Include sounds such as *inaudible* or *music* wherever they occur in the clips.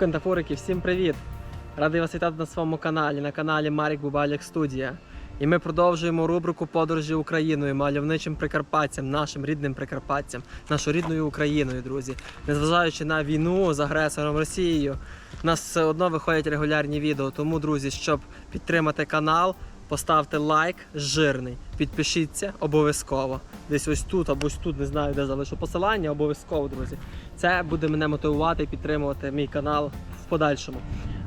Кантафурики, всім привіт! Радий вас вітати на своєму каналі, на каналі Марік Бубалік Студія. І ми продовжуємо рубрику Подорожі Україною, мальовничим Прикарпаттям, нашим рідним Прикарпаттям, нашою рідною Україною, друзі. Незважаючи на війну з агресором Росією, у нас все одно виходять регулярні відео. Тому, друзі, щоб підтримати канал, поставте лайк жирний, підпишіться обов'язково. Десь ось тут або ось тут, не знаю, де залишу посилання, обов'язково, друзі. Це буде мене мотивувати і підтримувати мій канал в подальшому.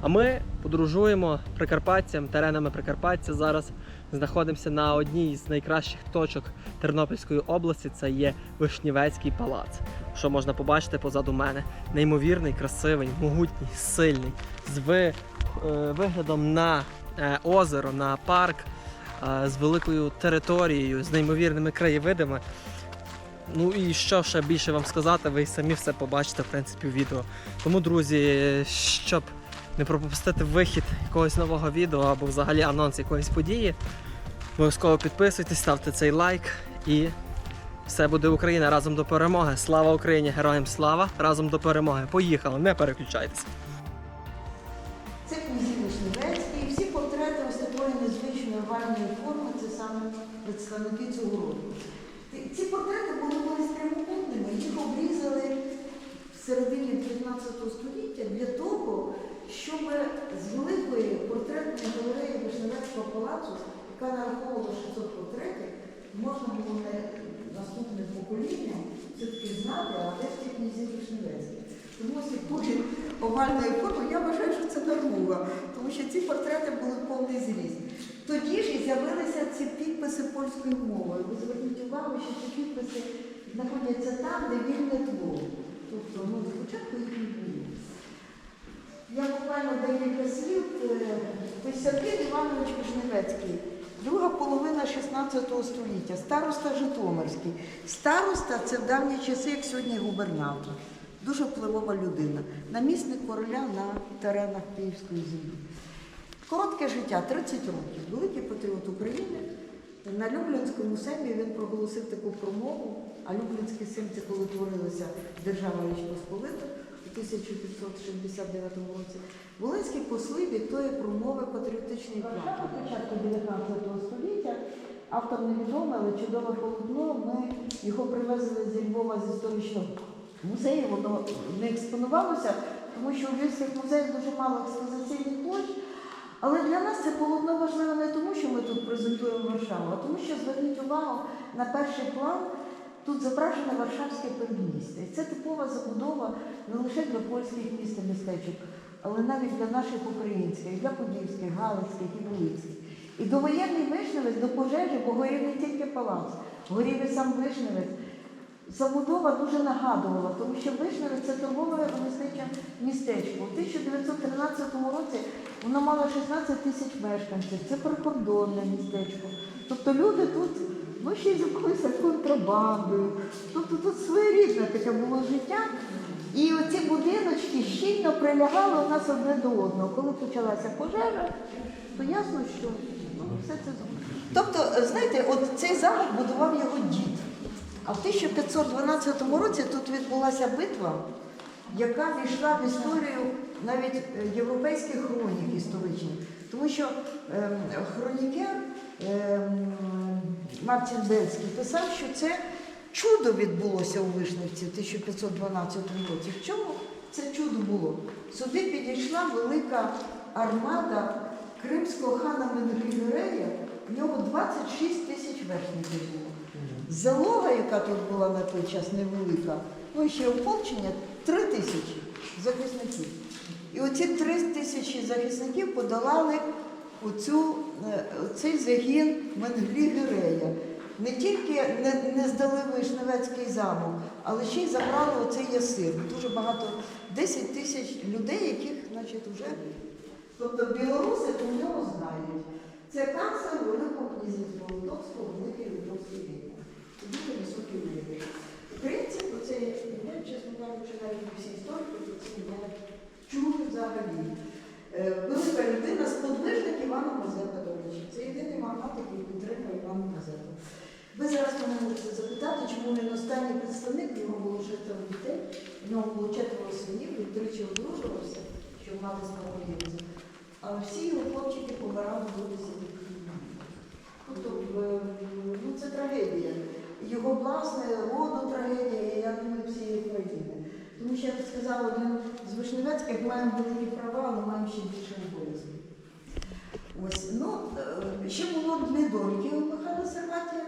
А ми подорожуємо Прикарпаттям, теренами Прикарпаття. Зараз знаходимося на одній з найкращих точок Тернопільської області. Це є Вишнівецький палац. Що можна побачити позаду мене. Неймовірний, красивий, могутній, сильний, з е, виглядом на озеро, на парк, е, з великою територією, з неймовірними краєвидами. Ну і що ще більше вам сказати, ви самі все побачите в принципі в відео. Тому, друзі, щоб не пропустити вихід якогось нового відео або взагалі анонс якоїсь події, обов'язково підписуйтесь, ставте цей лайк і все буде Україна разом до перемоги. Слава Україні! Героям слава! Разом до перемоги! Поїхали! Не переключайтеся! Представники цього роду. Ці портрети були колись прямокутними, їх обрізали в середині 19 століття для того, щоб з великої портретної галереї Вишневецького палацу, яка нараховувала 600 портретів, можна було не наступним поколінням все-таки знати, а де ті князі Вишневецькі. Тому такої овальної форми, я вважаю, що це нормова, тому що ці портрети були повний зріст. Тоді ж і з'явилися ці підписи польською мовою. Ви зверніть увагу, що ці підписи знаходяться там, де вільне тло. Тобто, ну, спочатку їх не було. Я буквально декілька слів. Е, Костянтин Іванович Вишневецький, друга половина 16 століття, староста Житомирський. Староста це в давні часи, як сьогодні губернатор. Дуже впливова людина. Намісник короля на теренах Київської землі. Коротке життя 30 років. Великий патріот України. На Люблінському семі він проголосив таку промову, а Люблінський сим це коли творилася держава Річ Посполита у 1569 році. Волинські посли від тої промови патріотичний план. На початку 19 століття автор невідомий, але чудове полотно. Ми його привезли зі Львова з історичного музею. Воно не експонувалося, тому що у Львівських музеях дуже мало експозиційних площ. Але для нас це полотно важливе не тому, що ми тут презентуємо Варшаву, а тому, що зверніть увагу на перший план. Тут зображене Варшавське передмістя. І це типова забудова не лише для польських міст і містечок, але навіть для наших українських, для подільських, галицьких і волицьких. І довоєнний вишневець до пожежі, бо горів не тільки палац, горів і сам вишневець. Забудова дуже нагадувала, тому що Вишневець це торгове ремісниче містечко. У 1913 році воно мало 16 тисяч мешканців. Це прикордонне містечко. Тобто люди тут ну, ще й займалися контрабандою. Тобто тут своєрідне таке було життя. І оці будиночки щільно прилягали у нас одне до одного. Коли почалася пожежа, то ясно, що ну, все це зробили. Тобто, знаєте, от цей замок будував його дід. А в 1512 році тут відбулася битва, яка війшла в історію навіть е, європейських хронік історичних. Тому що ем, хронікер ем, Мартін Бельський писав, що це чудо відбулося у Вишневці в 1512 році. В чому це чудо було? Сюди підійшла велика армада кримського хана Менгрігерея, в нього 26 тисяч вершників було. Залога, яка тут була на той час невелика, ну ще ополчення 3 тисячі захисників. І оці 3 тисячі захисників подолали оцю, е, цей загін Менглі Гирея. Не тільки не, не здали Вишневецький замок, але ще й забрали оцей ясир. Дуже багато, 10 тисяч людей, яких, значить, вже. Тобто білоруси про нього знають. Це канцлер Великого князівства Литовського, Великий Литовський війни. Дуже високий рівень. Українці про чесно кажучи, навіть всі історики про це не чули взагалі. Е, Велика людина, сподвижник Івана Мазепа, речі. Це єдиний магнат, який підтримує Івана Мазепа. Ви зараз мене можете запитати, чому він останній представник, в нього було шестеро дітей, в нього було четверо синів, він тричі одружувався. щоб мати спокійність. Але всі його хлопчики помирали бути сидіти. Тобто, е, ну це трагедія. Його власне роду трагедія, я думаю, всієї країни. Тому що, як сказав один з Вишневецьких, маємо великі права, але маємо ще більше обов'язків. Ось, ну, е, ще було доньки у Михайла Серватія.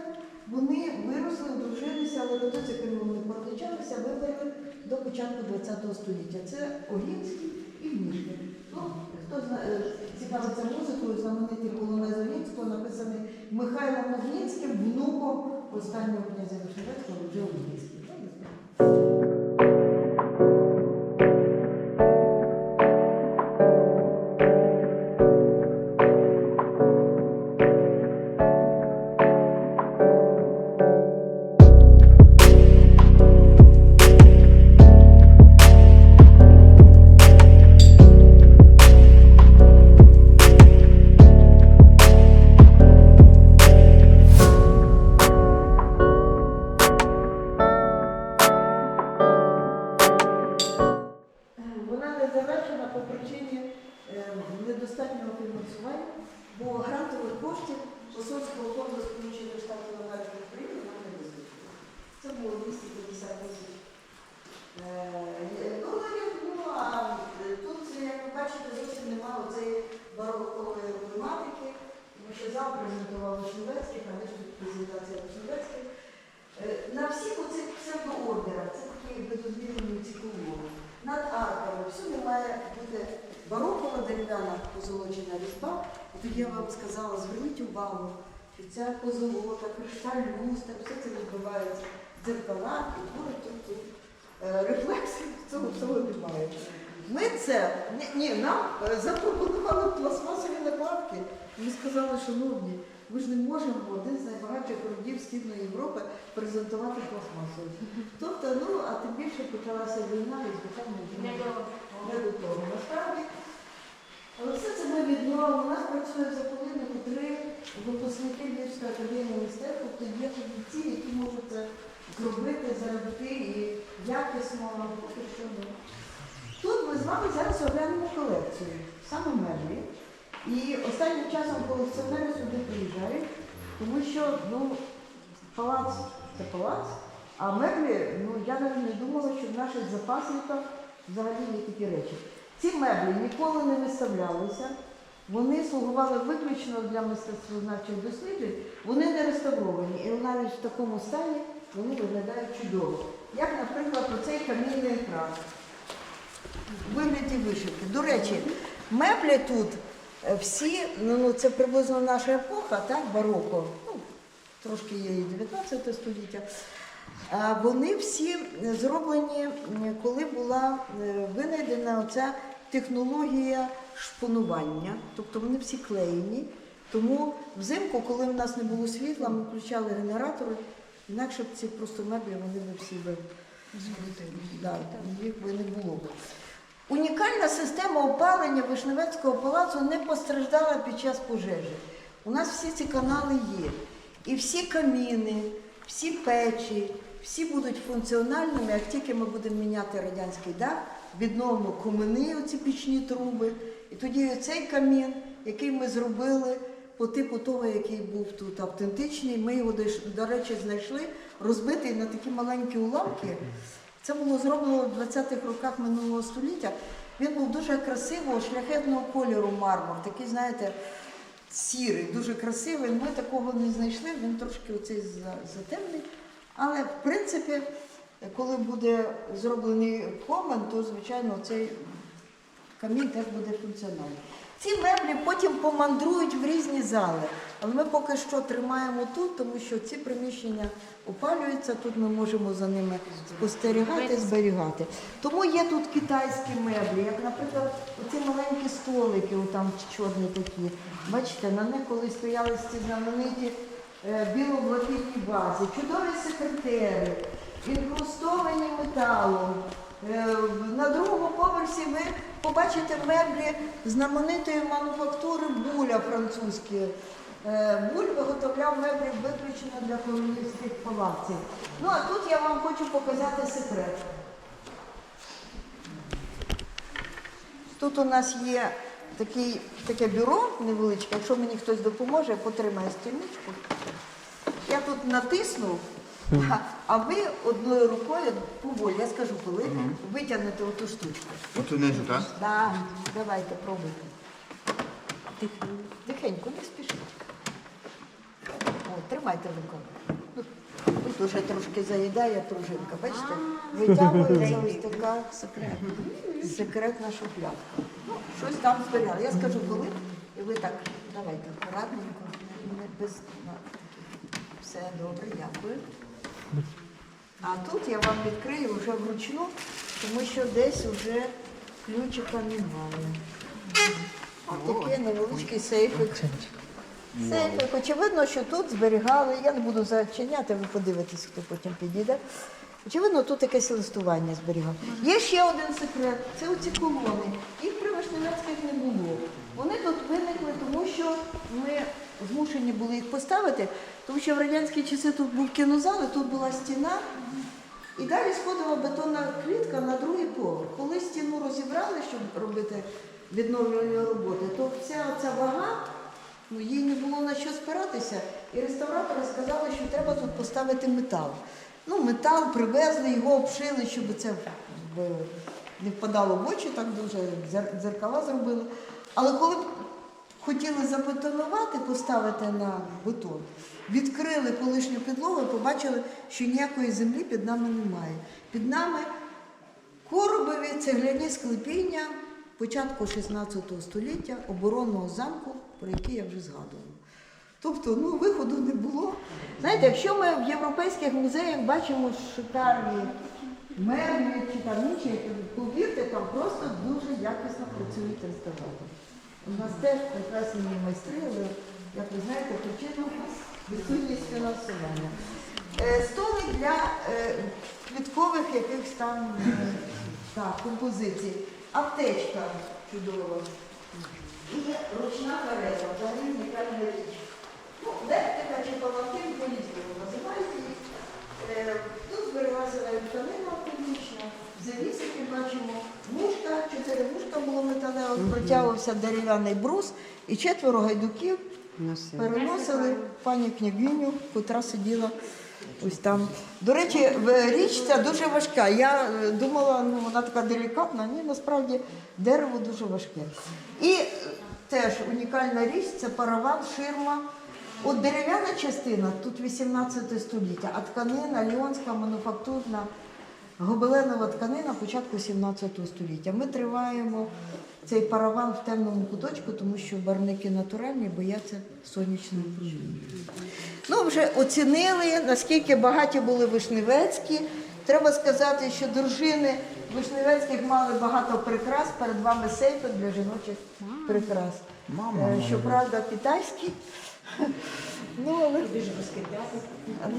Вони виросли, одружилися, але до цього вони позичалися, вибрали до початку ХХ століття. Це Огінський і Мішкін. Ну, хто знає, цікавиться музикою, знаменитий полонез Огінського, написаний Михайлом Огінським, внуком останнього князя Вишневецького, вже у Вона дерев'яна позолочена різьба. І тоді я вам сказала, зверніть увагу, що ця позолота, кришталь, люстра, все це відбувається в дзеркалах і творить тут, тут е, рефлексів цього всього немає. Ми це, ні, ні нам е, запропонували пластмасові накладки. Ми сказали, шановні, ми ж не можемо один з найбагатших родів Східної Європи презентувати пластмасові. Тобто, ну, а тим більше почалася війна і звичайно не до того. Насправді, але все це ми відновили. У нас працює в заповіднику три випускники Львівської академії мистецтв, тобто є ті, які можуть це зробити, заробити і якісно, але поки що ну. Тут ми з вами зараз оглянемо колекцію, саме меблі. І останнім часом колекціонери сюди приїжджають, тому що ну, палац це палац, а меблі, ну я навіть не думала, що в наших запасниках взагалі є такі речі. Ці меблі ніколи не виставлялися, вони слугували виключно для мистецтвознавчих досліджень, вони не реставровані. І навіть в такому стані вони виглядають чудово. Як, наприклад, оцей камінний екран вигляді вишивки. До речі, меблі тут е, всі, ну ну, це приблизно наша епоха, так, бароко, ну, трошки є і 19 століття. Вони всі зроблені, коли була е, винайдена оця технологія шпонування, тобто вони всі клеєні. Тому взимку, коли в нас не було світла, ми включали генератори, інакше б ці просто меблі вони б всі би да, їх би не було. б. Унікальна система опалення Вишневецького палацу не постраждала під час пожежі. У нас всі ці канали є. І всі каміни, всі печі, всі будуть функціональними, як тільки ми будемо міняти радянський дах, відновимо комини, оці пічні труби. І тоді цей камін, який ми зробили по типу того, який був тут автентичний, ми його, до речі, знайшли, розбитий на такі маленькі уламки. Це було зроблено в 20-х роках минулого століття. Він був дуже красивого, шляхетного кольору мармур, такий, знаєте, сірий, дуже красивий. Ми такого не знайшли, він трошки оцей затемний. Але в принципі, коли буде зроблений комен, то звичайно цей камінь теж буде функціональний. Ці меблі потім помандрують в різні зали, але ми поки що тримаємо тут, тому що ці приміщення опалюються, тут ми можемо за ними спостерігати, зберігати. Тому є тут китайські меблі, як, наприклад, оці маленькі столики, там чорні такі. Бачите, на них коли стояли ці знамениті е, біло-блакитні вази, чудові секретери, інкрустовані металом. Е, На другому поверсі ви побачите меблі знаменитої мануфактури Буля французькі. Е, Буль виготовляв меблі виключно для королівських палаців. Ну а тут я вам хочу показати секрет. Тут у нас є такий, таке бюро невеличке. Якщо мені хтось допоможе, потримає стільничку. Я тут натиснув, а- а ви одною рукою поволі, я скажу коли, витягнете оту штучку. От унизу, так? Да, давайте пробуйте. Тихенько, не спішіть. О, тримайте руками. Тут уже трошки заїдає пружинка, бачите? Витягується ось така секрет. секретна шухлядка. Ну, щось там зберігали. Я скажу коли, і ви так, давайте, акуратненько, не без... на- Все добре, дякую. А тут я вам відкрию вже вручну, тому що десь вже ключика немає. Ось такий невеличкий сейфик. Сейфик. Очевидно, що тут зберігали, я не буду зачиняти, ви подивитесь, хто потім підійде. Очевидно, тут якесь листування зберігав. Є ще один секрет це оці колони. Їх при Вишневецьких не було. Вони тут виникли, тому що ми змушені були їх поставити, тому що в радянські часи тут був кінозал, і тут була стіна. І далі сходила бетонна клітка на другий поверх. Коли стіну розібрали, щоб робити відновлювальні роботи, то вся ця вага, ну їй не було на що спиратися. І реставратори сказали, що треба тут поставити метал. Ну, метал привезли, його обшили, щоб це не впадало в очі, так дуже дзеркала зробили. Але коли хотіли забетонувати, поставити на бетон, відкрили колишню підлогу і побачили, що ніякої землі під нами немає. Під нами коробові цегляні склепіння початку 16 століття оборонного замку, про який я вже згадувала. Тобто, ну, виходу не було. Знаєте, якщо ми в європейських музеях бачимо шикарні меблі чи там інші, повірте, там просто дуже якісно працюють реставратори. У нас теж прекрасні майстри, але, як ви знаєте, причина відсутність фінансування. Е, Столик для е, квіткових якихось там е, так, композицій. Аптечка чудова. І ручна карета, взагалі унікальна річ. Ну, лектика чи палатин по-різному називають їх. Тут збереглася навіть публічна, завісики бачимо, мушка, чотири мушка було металеве, протягувався дерев'яний брус і четверо гайдуків переносили пані княгиню, котра сиділа ось там. До речі, річ ця дуже важка. Я е, думала, ну вона така делікатна, ні, насправді дерево дуже важке. І е, теж унікальна річ це параван, ширма. От дерев'яна частина, тут 18 століття, а тканина, ліонська, мануфактурна, гобеленова тканина початку 17 століття. Ми триваємо цей параван в темному куточку, тому що барники натуральні бояться сонячної проміння. Ну, вже оцінили, наскільки багаті були вишневецькі. Треба сказати, що дружини вишневецьких мали багато прикрас. Перед вами сейфи для жіночих прикрас. Мама Е, Щоправда, китайські. Ну, але,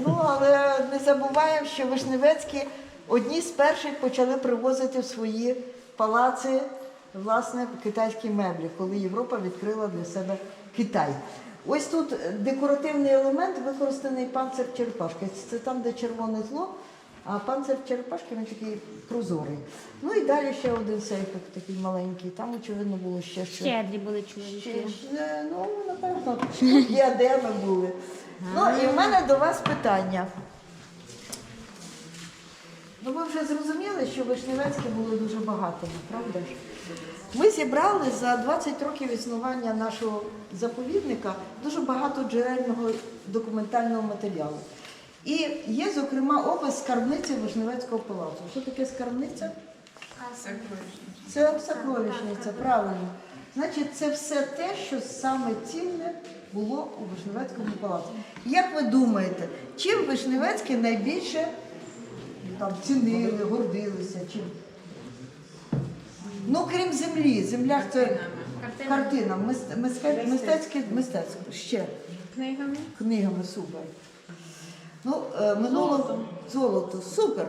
ну, але не забуваємо, що Вишневецькі одні з перших почали привозити в свої палаци власне китайські меблі, коли Європа відкрила для себе Китай. Ось тут декоративний елемент використаний панцир черепашки. Це там, де червоне зло, а панцир черепашки він такий прозорий. Ну і далі ще один сейфик такий маленький. Там, очевидно, було ще щось. Щедрі були чоловіки. Ще- ще, Ну, напевно, *laughs* діадеми були. Ну, і в мене до вас питання. Ну, ви вже зрозуміли, що Вишневецькі були дуже багатими, правда ж? Ми зібрали за 20 років існування нашого заповідника дуже багато джерельного документального матеріалу. І є, зокрема, опис скарбниці Вишневецького палацу. Що таке скарбниця? Це сокровищниця, правильно. Значить, це все те, що саме цінне було у Вишневецькому палаці. Як ви думаєте, чим Вишневецькі найбільше там, цінили, гордилися? Чим? Ну, крім землі, земля це картина, мистецьке мистецтво. Ще Книгами. книгами супер. Ну, е, минуло золото. супер.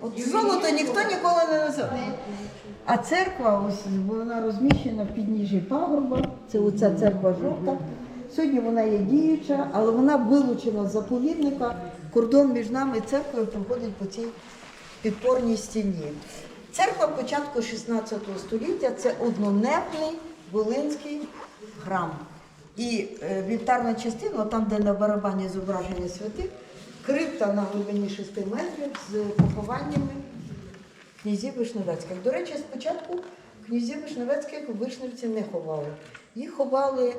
От золото ніхто ніколи не називав. А церква, ось вона розміщена в підніжжі пагорба. Це оця церква жовта. Сьогодні вона є діюча, але вона вилучена з заповідника. Кордон між нами і церквою проходить по цій підпорній стіні. Церква початку 16 століття це однонепний Волинський храм. І е, вівтарна частина, там, де на барабані зображення святих, крипта на глибині 6 метрів з похованнями князів Вишневецьких. До речі, спочатку князів Вишневецьких Вишневці не ховали. Їх ховали,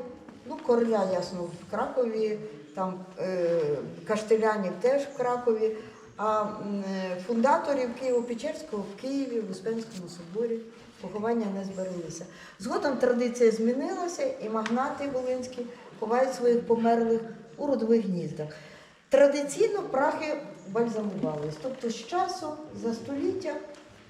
ну, короля, ясно, в Кракові, там е, Каштелянів теж в Кракові, а е, фундаторів Києво-Печерського в Києві, в Успенському соборі поховання не збереглися. Згодом традиція змінилася, і магнати волинські ховають своїх померлих у родових гніздах. Традиційно прахи бальзамувались, тобто з часом, за століття,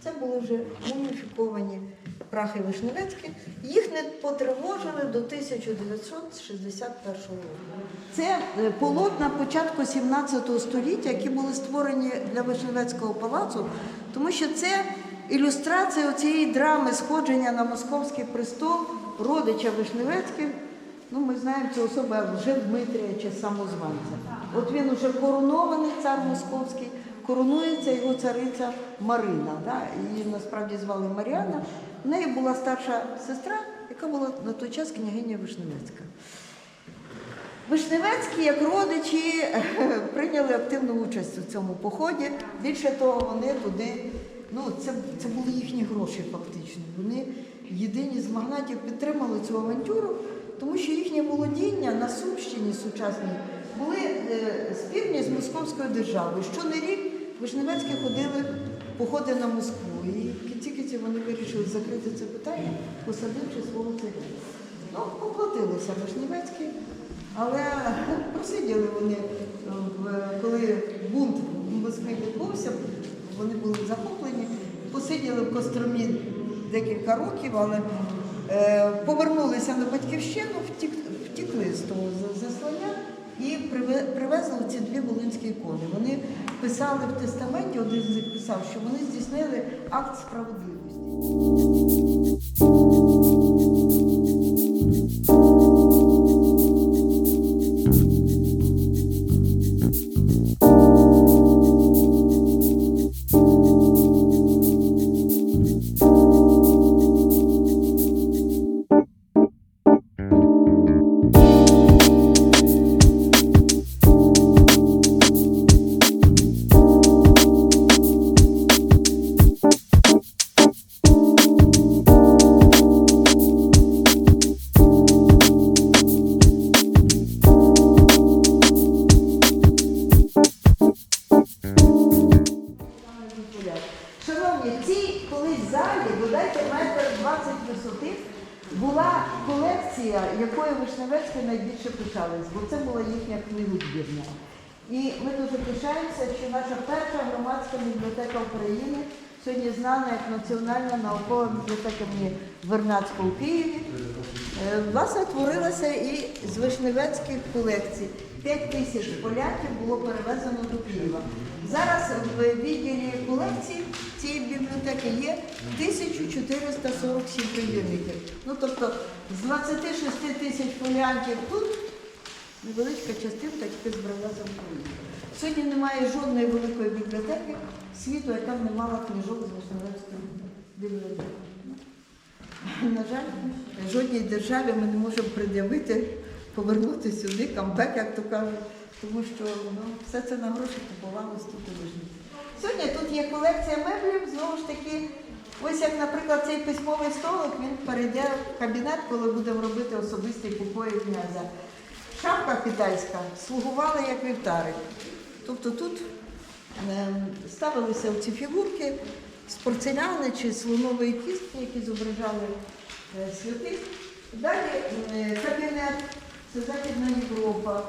це були вже муміфіковані прахи Вишневецькі. Їх не потривожили до 1961 року. Це е, полотна початку 17 століття, які були створені для Вишневецького палацу, тому що це ілюстрація цієї драми сходження на московський престол родича Вишневецьких. Ну, ми знаємо цю особу Лжив Дмитрія чи самозванця. От він уже коронований цар московський, коронується його цариця Марина. Да? Її насправді звали Маріана. В неї була старша сестра, яка була на той час княгиня Вишневецька. Вишневецькі, як родичі, *laughs* прийняли активну участь у цьому поході. Більше того, вони туди, ну це, це були їхні гроші фактично. Вони єдині з магнатів підтримали цю авантюру, тому що їхнє володіння на Сумщині сучасній були е, спільні з Московською державою. Щонарік Вишневецькі ходили походи на Москву. І кінці вони вирішили закрити це питання, посадивши свого царя. Ну, поплатилися Вишневецькі. Але просиділи вони, е, коли бунт в Москві відбувся, вони були захоплені, посиділи в Костромі декілька років, але е, повернулися на батьківщину, втік, втікли з того заслання і приве- привезли ці дві волинські ікони. Вони писали в тестаменті, один з них писав, що вони здійснили акт справедливості. Сьогодні знана як Національна наукова бібліотека імені Вернадського у Києві, е, власне творилася і з Вишневецьких колекцій. 5 тисяч поляків було перевезено до Києва. Зараз в відділі колекцій цієї бібліотеки є 1447 примірників. Ну тобто з 26 тисяч поляків тут невеличка частинка тільки збрала за Україну. Сьогодні немає жодної великої бібліотеки світу, яка б не мала книжок з Вишневецької бібліотеки. На жаль, жодній державі ми не можемо пред'явити, повернути сюди камбек, як то кажуть, тому що ну, все це на гроші купувалось тут у Вижниці. Сьогодні тут є колекція меблів, знову ж таки, ось як, наприклад, цей письмовий столик, він перейде в кабінет, коли будемо робити особистий покої князя. Шапка китайська слугувала як вівтарик. Тобто тут е, ставилися ці фігурки з порцеляни чи слонової кістки, які зображали е, святих. Далі е, кабінет, це Західна Європа,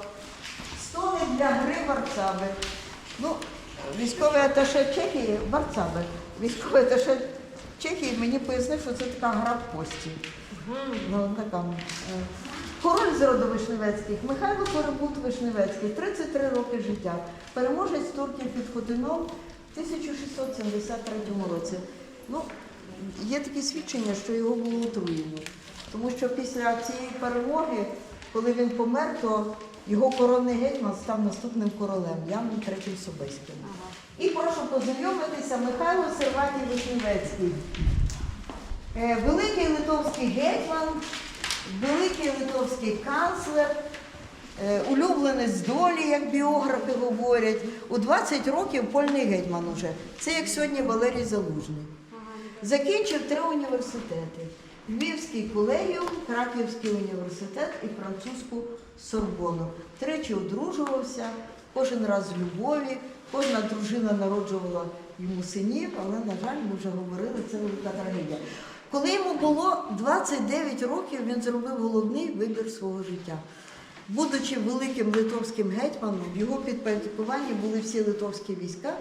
столи для гри варцаби. Ну, військовий аташе Чехії варцаби. Військовий аташе Чехії мені пояснив, що це така гра в кості. Ну, така. Король з роду Вишневецьких, Михайло Перебут Вишневецький, 33 роки життя, переможець турків під Хотином в 1673 році. Ну, є такі свідчення, що його було отруєно. Тому що після цієї перемоги, коли він помер, то його коронний гетьман став наступним королем Яном Третім Собеським. І прошу познайомитися Михайло Серватій Вишневецький. Е, Великий литовський гетьман, великий литовський канцлер, е, улюбленець долі, як біографи говорять. У 20 років польний гетьман уже. Це як сьогодні Валерій Залужний. Закінчив три університети: Львівський колегіум, Краківський університет і французьку Сорбону. Тричі одружувався, кожен раз в любові, кожна дружина народжувала йому синів, але, на жаль, ми вже говорили, це велика трагедія. Коли йому було 29 років, він зробив головний вибір свого життя. Будучи великим литовським гетьманом, в його підпорядкуванні були всі литовські війська,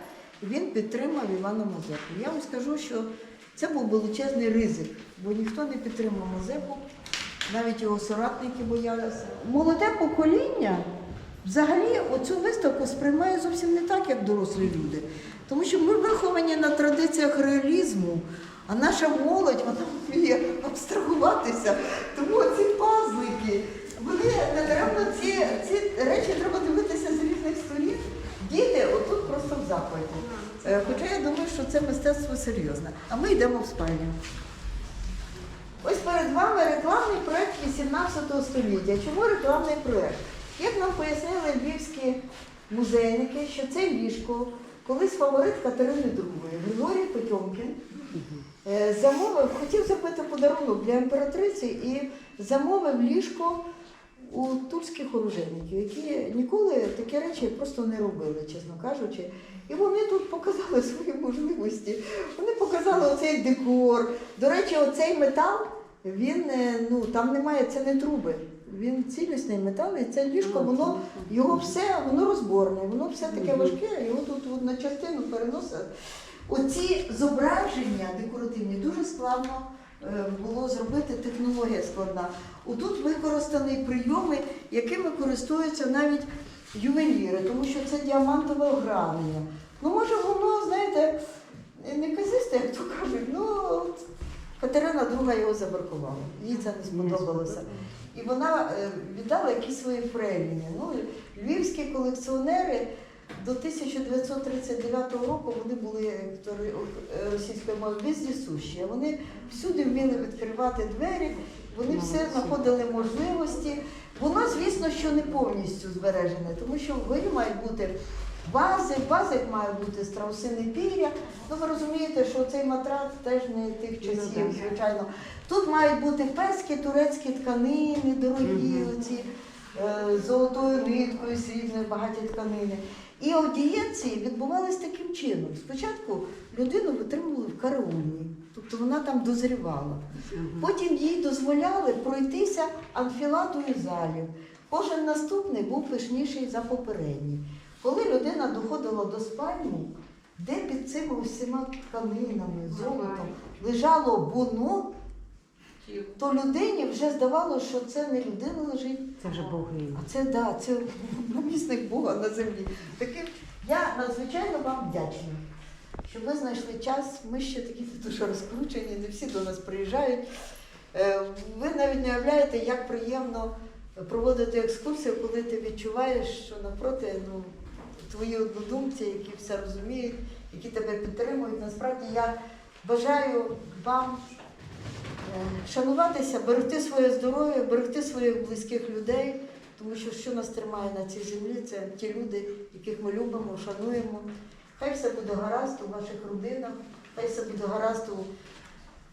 і він підтримав Івана Мазепу. Я вам скажу, що це був величезний ризик, бо ніхто не підтримав Мазепу, навіть його соратники боялися. Молоде покоління взагалі оцю виставку сприймає зовсім не так, як дорослі люди. Тому що ми виховані на традиціях реалізму, а наша молодь вона вміє абстрагуватися. Тому ці пазлики, вони недаремно ці, ці речі треба дивитися з різних сторін. Діти отут просто в захваті. Е, Хоча я думаю, що це мистецтво серйозне. А ми йдемо в спальню. Ось перед вами рекламний проєкт 18 століття. Чому рекламний проєкт? Як нам пояснили львівські музейники, що це ліжко, колись фаворит Катерини II, Григорій Потьомкін, замовив, хотів зробити подарунок для імператриці і замовив ліжко у тульських оружейників, які ніколи такі речі просто не робили, чесно кажучи. І вони тут показали *laughs* свої можливості. Вони показали оцей декор. До речі, оцей метал, він е, ну там немає, це не труби. Він цілісний метал, і це ліжко, воно його все, воно розборне, воно все таке важке, його тут на частину переносить. Оці зображення декоративні дуже складно е, було зробити, технологія складна. Отут використані прийоми, якими користуються навіть ювеліри, тому що це діамантове огранення. Ну, може, воно, знаєте, не казисте, як то кажуть, ну от Катерина II його забаркувала. Їй це не сподобалося. І вона е, віддала якісь свої фрейліни. Ну, львівські колекціонери до 1939 року вони були е, російською мовою вездесущі. Вони всюди вміли відкривати двері, вони все знаходили можливості. Воно, звісно, що не повністю збережене, тому що в горі мають бути вази, в вазах має бути страусине пір'я. Ну ви розумієте, що цей матрац теж не тих часів, звичайно. Тут мають бути перські турецькі тканини, дорогі, оці золотою ниткою, срібною, багаті тканини. І аудієнції відбувалися таким чином. Спочатку людину витримували в караульні, тобто вона там дозрівала. Потім їй дозволяли пройтися анфіладою залів. Кожен наступний був пишніший за попередній. Коли людина доходила до спальні, де під цими усіма тканинами, золотом лежало воно, то людині вже здавалося, що це не людина лежить, Це вже богиня. а це да, це намісник Бога на землі. Таким я надзвичайно вам вдячна, що ви знайшли час. Ми ще такі дуже розкручені, не всі до нас приїжджають. Е, Ви навіть не уявляєте, як приємно проводити екскурсію, коли ти відчуваєш, що навпроти ну, твої однодумці, які все розуміють, які тебе підтримують. Насправді я бажаю вам шануватися, берегти своє здоров'я, берегти своїх близьких людей, тому що що нас тримає на цій землі, це ті люди, яких ми любимо, шануємо. Хай все буде гаразд у ваших родинах, хай все буде гаразд у,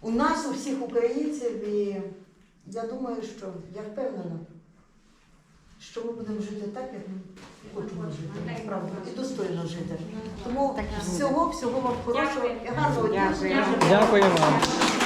у нас, у всіх українців. І я думаю, що я впевнена, що ми будемо жити так, як ми хочемо жити, насправді, і достойно жити. Тому всього, всього вам хорошого і гарного дня. Дякую. Дякую вам.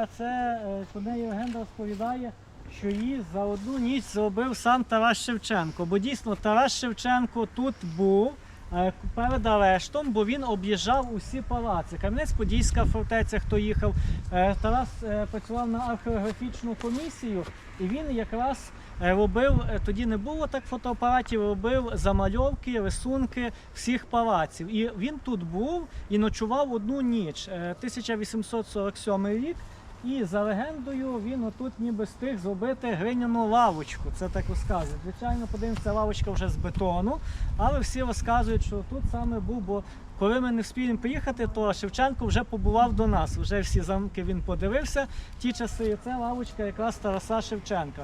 Лавочка, це про неї легенда розповідає, що її за одну ніч зробив сам Тарас Шевченко. Бо дійсно Тарас Шевченко тут був. е, Перед арештом, бо він об'їжджав усі палаци. Кам'янець-Подільська фортеця, хто їхав. Е, Тарас е, працював на археографічну комісію, і він якраз робив, тоді не було так фотоапаратів, робив замальовки, рисунки всіх палаців. І він тут був і ночував одну ніч. Е, 1847 рік. І за легендою він отут ніби встиг зробити глиняну лавочку. Це так розказують. Звичайно, подивимося, лавочка вже з бетону, але всі розказують, що тут саме був, бо коли ми не встигли приїхати, то Шевченко вже побував до нас. Вже всі замки він подивився. Ті часи, і це лавочка якраз Тараса Шевченка.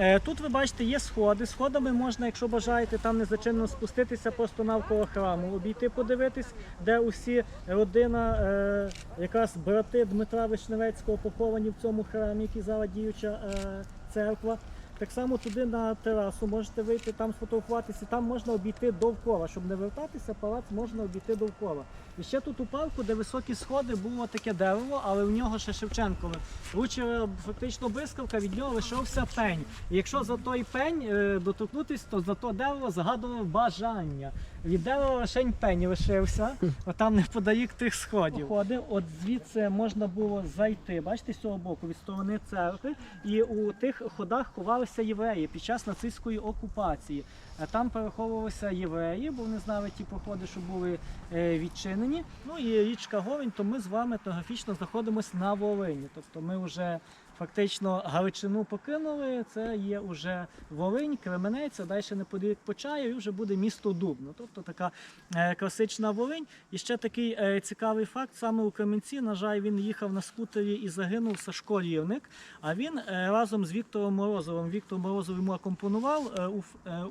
Е, Тут ви бачите, є сходи. Сходами можна, якщо бажаєте, там не зачинено спуститися просто навколо храму, обійти, подивитись, де усі родина, е, якраз брати Дмитра Вишневецького поховані в цьому храмі, який зараз діюча е, церква. Так само туди на терасу можете вийти, там сфотографуватися, там можна обійти довкола. Щоб не вертатися, палац можна обійти довкола. І ще тут у парку, де високі сходи, було таке дерево, але у нього ще Шевченкове. Влучила фактично блискавка, від нього лишився пень. І якщо за той пень е, доторкнутись, то за то дерево загадував бажання. Від дерева лишень пень лишився, *laughs* отам неподалік тих сходів. Ходи, от звідси можна було зайти, бачите, з цього боку, від сторони церкви, і у тих ходах ховалися євреї під час нацистської окупації. Е, Там переховувалися євреї, бо вони знали ті проходи, що були е, відчинені. Ну і річка Говень, то ми з вами етнографічно знаходимося на Волині. Тобто ми вже фактично Галичину покинули. Це є вже Волинь, Кременець, а далі неподалік Почаїв, і вже буде місто Дубно. Тобто така е, класична Волинь. І ще такий е, цікавий факт: саме у Кременці, на жаль, він їхав на скутері і загинув Сашко Рівник. А він е, разом з Віктором Морозовим. Віктор Морозов йому акомпонував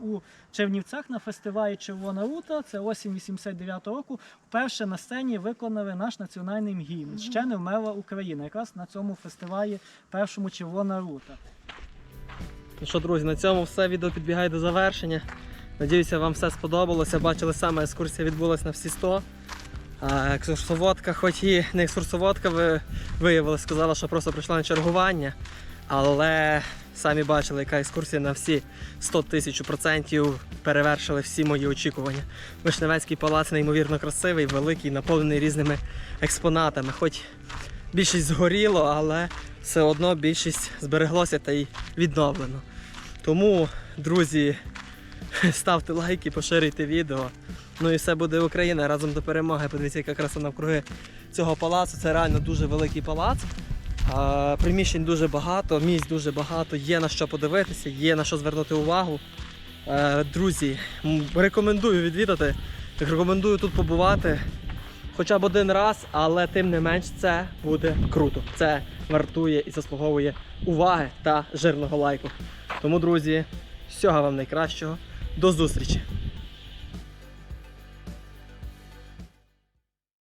у Чернівцях на фестивалі Червона рута. Це осінь 89-го року. Вперше на сцені виконали наш національний гімн. Ще не вмерла Україна. Якраз на цьому фестивалі першому Червона рута. Ну що, друзі, на цьому все відео підбігає до завершення. Надіюся, вам все сподобалося. Бачили саме, екскурсія відбулася на всі 100. А екскурсоводка, хоч і не екскурсоводка, ви виявилася, сказала, що просто прийшла на чергування. Але самі бачили, яка екскурсія на всі 100 тисяч процентів перевершили всі мої очікування. Вишневецький палац неймовірно красивий, великий, наповнений різними експонатами. Хоч більшість згоріло, але все одно більшість збереглося та й відновлено. Тому, друзі, *laughs* ставте лайки, поширюйте відео. Ну і все буде Україна разом до перемоги. Подивіться, яка краса навкруги цього палацу. Це реально дуже великий палац. Приміщень дуже багато, місць дуже багато, є на що подивитися, є на що звернути увагу. Е, Друзі, рекомендую відвідати, рекомендую тут побувати хоча б один раз, але тим не менш це буде круто. Це вартує і заслуговує уваги та жирного лайку. Тому, друзі, всього вам найкращого. До зустрічі!